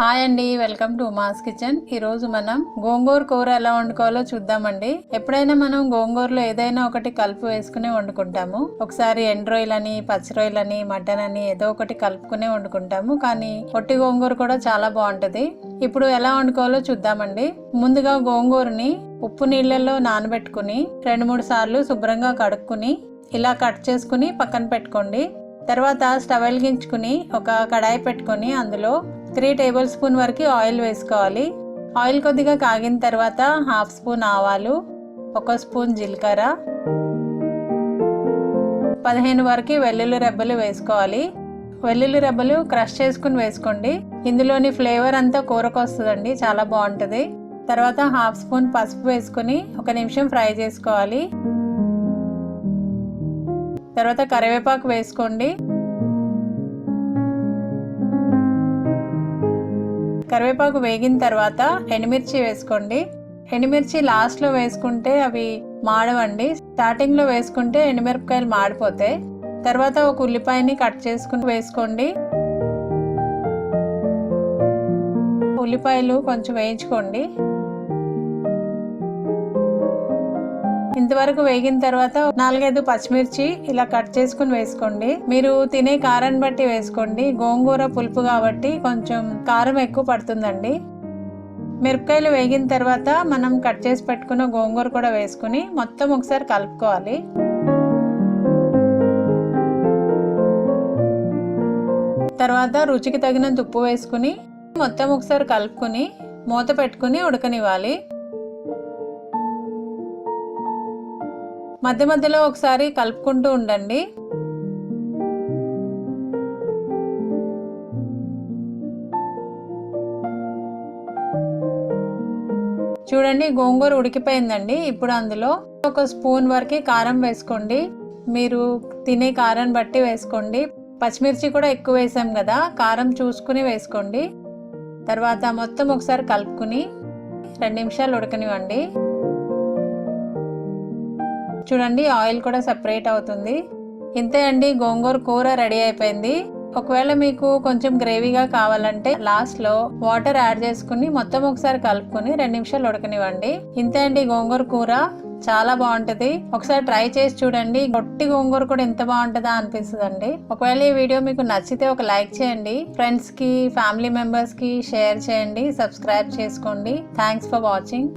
Hi అండి welcome to mass kitchen. ఈరోజు మనం గోంగూర కూర ఎలా వండుకోవాలో చూద్దామండి. ఎప్పుడైనా మనం గోంగూరలో ఏదైనా ఒకటి కలుపు వేసుకుని వండుకుంటాము. ఒకసారి ఎండ్ రొయ్యలని పచ్చి రొయ్యలని మటన్ అని ఏదో ఒకటి కలుపుకునే వండుకుంటాము. కానీ పొట్టి గోంగూర కూడా చాలా బాగుంటుంది. ఇప్పుడు ఎలా వండుకోవాలో చూద్దామండి. ముందుగా గోంగూరని ఉప్పు నీళ్ళల్లో నానబెట్టుకుని రెండు మూడు సార్లు శుభ్రంగా కడుక్కుని ఇలా కట్ చేసుకుని పక్కన పెట్టుకోండి. తర్వాత స్టవ్ వెలిగించుకుని ఒక కడాయి పెట్టుకొని అందులో త్రీ టేబుల్ స్పూన్ వరకు ఆయిల్ వేసుకోవాలి. ఆయిల్ కొద్దిగా కాగిన తర్వాత హాఫ్ స్పూన్ ఆవాలు ఒక స్పూన్ జీలకర్ర పదిహేను వరకు వెల్లుల్లి రెబ్బలు వేసుకోవాలి. వెల్లుల్లి రెబ్బలు క్రష్ చేసుకుని వేసుకోండి. ఇందులోని ఫ్లేవర్ అంతా కూరకు వస్తుందండి చాలా బాగుంటుంది. తర్వాత హాఫ్ స్పూన్ పసుపు వేసుకుని ఒక నిమిషం ఫ్రై చేసుకోవాలి. తర్వాత కరివేపాకు వేసుకోండి. కరివేపాకు వేగిన తర్వాత ఎండుమిర్చి వేసుకోండి. ఎండుమిర్చి లాస్ట్లో వేసుకుంటే అవి మాడవండి. స్టార్టింగ్లో వేసుకుంటే ఎండుమిరపకాయలు మాడిపోతాయి. తర్వాత ఒక ఉల్లిపాయని కట్ చేసుకుని వేసుకోండి. ఉల్లిపాయలు కొంచెం వేయించుకోండి. ఇంతవరకు వేగిన తర్వాత నాలుగైదు పచ్చిమిర్చి ఇలా కట్ చేసుకుని వేసుకోండి. మీరు తినే కారాన్ని బట్టి వేసుకోండి. గోంగూర పులుపు కాబట్టి కొంచెం కారం ఎక్కువ పడుతుందండి. మిరపకాయలు వేగిన తర్వాత మనం కట్ చేసి పెట్టుకున్న గోంగూర కూడా వేసుకుని మొత్తం ఒకసారి కలుపుకోవాలి. తర్వాత రుచికి తగినంత ఉప్పు వేసుకుని మొత్తం ఒకసారి కలుపుకుని మూత పెట్టుకుని ఉడకనివ్వాలి. మధ్య మధ్యలో ఒకసారి కలుపుకుంటూ ఉండండి. చూడండి గోంగూర ఉడికిపోయిందండి. ఇప్పుడు అందులో ఒక స్పూన్ వరకు కారం వేసుకోండి. మీరు తినే కారం బట్టి వేసుకోండి. పచ్చిమిర్చి కూడా ఎక్కువ వేసాం కదా కారం చూసుకుని వేసుకోండి. తర్వాత మొత్తం ఒకసారి కలుపుకుని రెండు నిమిషాలు ఉడకనివ్వండి. చూడండి ఆయిల్ కూడా సెపరేట్ అవుతుంది. ఇంతే అండి గోంగూర కూర రెడీ అయిపోయింది. ఒకవేళ మీకు కొంచెం గ్రేవీగా కావాలంటే లాస్ట్లో వాటర్ యాడ్ చేసుకుని మొత్తం ఒకసారి కలుపుకొని రెండు నిమిషాలు ఉడకనివ్వండి. ఇంతే అండి గోంగూర కూర చాలా బాగుంటుంది. ఒకసారి ట్రై చేసి చూడండి గొట్టి గోంగూర కూడా ఎంత బాగుంటుందా అనిపిస్తుంది అండి ఒకవేళ ఈ వీడియో మీకు నచ్చితే ఒక లైక్ చేయండి. ఫ్రెండ్స్కి ఫ్యామిలీ మెంబర్స్కి షేర్ చేయండి సబ్స్క్రైబ్ చేసుకోండి. Thanks for watching